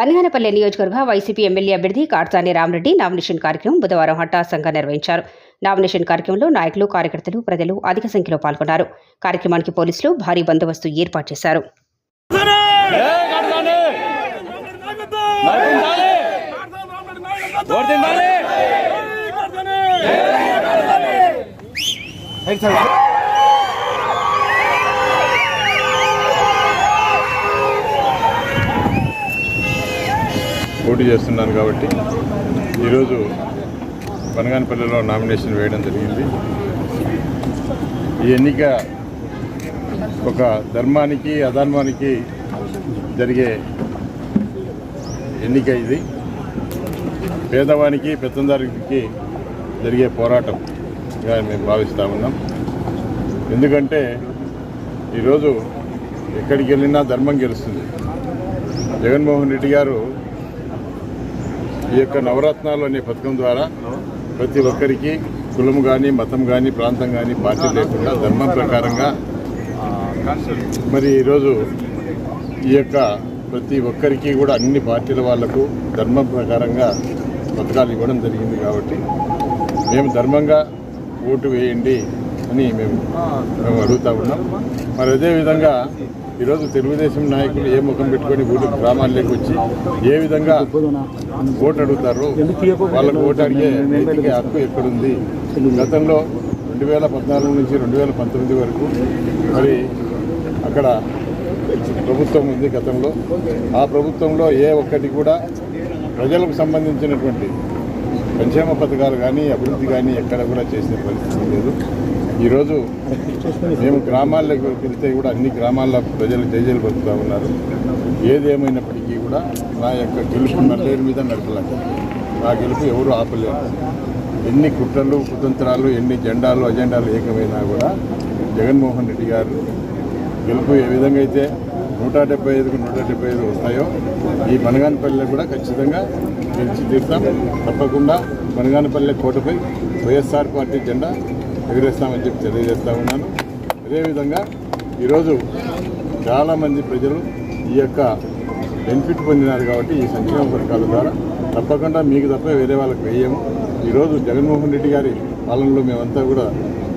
బనగానపల్లి నియోజకవర్గ YCP MLA అభ్యర్థి Katasani Rama Reddy nomination కార్యక్రమం బుధవారం హఠాత్సంగా నిర్వహించారు. నామినేషన్ కార్యక్రమంలో నాయకులు కార్యకర్తలు ప్రజలు అధిక సంఖ్యలో పాల్గొన్నారు. కార్యక్రమానికి పోలీసులు భారీ బందోబస్తు ఏర్పాటు చేశారు. పోటీ చేస్తున్నాను కాబట్టి ఈరోజు బనగానపల్లిలో నామినేషన్ వేయడం జరిగింది. ఈ ఎన్నిక ఒక ధర్మానికి అధర్మానికి జరిగే ఎన్నిక ఇది. పేదవానికి పెత్తందారికి జరిగే పోరాటంగా మేము భావిస్తూ ఉన్నాం. ఎందుకంటే ఈరోజు ఎక్కడికి వెళ్ళినా ధర్మం గెలుస్తుంది. జగన్మోహన్ రెడ్డి గారు ఈ యొక్క నవరత్నాలు అనే పథకం ద్వారా ప్రతి ఒక్కరికి కులం కానీ మతం కానీ ప్రాంతం కానీ పార్టీ లేకుండా ధర్మం ప్రకారంగా మరి ఈరోజు ఈ యొక్క ప్రతి ఒక్కరికి కూడా అన్ని పార్టీల వాళ్ళకు ధర్మం ప్రకారంగా పథకాలు ఇవ్వడం జరిగింది కాబట్టి మేము ధర్మంగా ఓటు వేయండి. అని మేము మేము అడుగుతా ఉన్నాం. మరి అదేవిధంగా ఈరోజు తెలుగుదేశం నాయకులు ఏ ముఖం పెట్టుకొని ఊరి గ్రామాల్లోకి వచ్చి ఏ విధంగా ఓటు అడుగుతారో వాళ్ళకు ఓటు అడిగే నైతిక హక్కు ఎక్కడుంది? గతంలో రెండు వేల పద్నాలుగు నుంచి రెండు వేల పంతొమ్మిది వరకు మరి అక్కడ ప్రభుత్వం ఉంది గతంలో. ఆ ప్రభుత్వంలో ఏ ఒక్కటి కూడా ప్రజలకు సంబంధించినటువంటి సంక్షేమ పథకాలు కానీ అభివృద్ధి కానీ ఎక్కడ కూడా చేసిన పరిస్థితి లేదు. ఈరోజు మేము గ్రామాల్లోకి వెళ్తే కూడా అన్ని గ్రామాల్లో ప్రజలు జయజలు బతుకుతూ ఉన్నారు. ఏదేమైనప్పటికీ కూడా నా యొక్క గెలుపు నల్లేరు మీద నడపలేదు నా గెలుపు ఎవరు ఆపలేరు. ఎన్ని కుట్రలు కుతంత్రాలు ఎన్ని జెండాలు అజెండాలు ఏకమైనా కూడా జగన్మోహన్ రెడ్డి గారు గెలుపు ఏ విధంగా అయితే నూట డెబ్బై ఐదుకు నూట డెబ్బై ఐదు వస్తాయో ఈ బనగానపల్లిలో కూడా ఖచ్చితంగా గెలిచి తీరుతాం. తప్పకుండా మనగానపల్లె కోటపై వైఎస్ఆర్ పార్టీ జెండా ఎగరేస్తామని చెప్పి తెలియజేస్తూ ఉన్నాను. అదేవిధంగా ఈరోజు చాలామంది ప్రజలు ఈ యొక్క బెనిఫిట్ పొందినారు కాబట్టి ఈ సంక్షేమ పథకాల ద్వారా. తప్పకుండా మీకు తప్ప వేరే వాళ్ళకి వేయము. ఈరోజు జగన్మోహన్ రెడ్డి గారి పాలనలో మేమంతా కూడా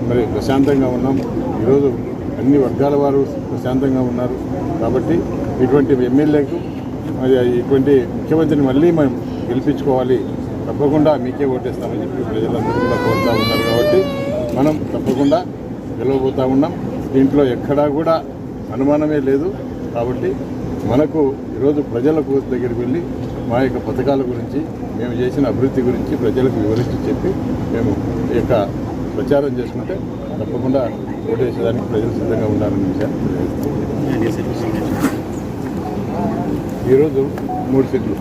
మరి ప్రశాంతంగా ఉన్నాం. ఈరోజు అన్ని వర్గాల వారు ప్రశాంతంగా ఉన్నారు. కాబట్టి ఇటువంటి ఎమ్మెల్యేకు మరి ఇటువంటి ముఖ్యమంత్రిని మళ్ళీ మనం గెలిపించుకోవాలి. తప్పకుండా మీకే ఓటేస్తామని చెప్పి ప్రజలందరూ కూడా కోరుతూ ఉన్నారు కాబట్టి మనం తప్పకుండా గెలవబోతూ ఉన్నాం. దీంట్లో ఎక్కడా కూడా అనుమానమే లేదు. కాబట్టి మనకు ఈరోజు ప్రజలకు దగ్గరికి వెళ్ళి మా యొక్క పథకాల గురించి మేము చేసిన అభివృద్ధి గురించి ప్రజలకు వివరించి చెప్పి మేము ఈ యొక్క ప్రచారం చేసుకుంటే తప్పకుండా ఓటేసేదానికి ప్రజలు సిద్ధంగా ఉన్నారనే విషయాన్ని. ఈరోజు మూడు సీట్లు.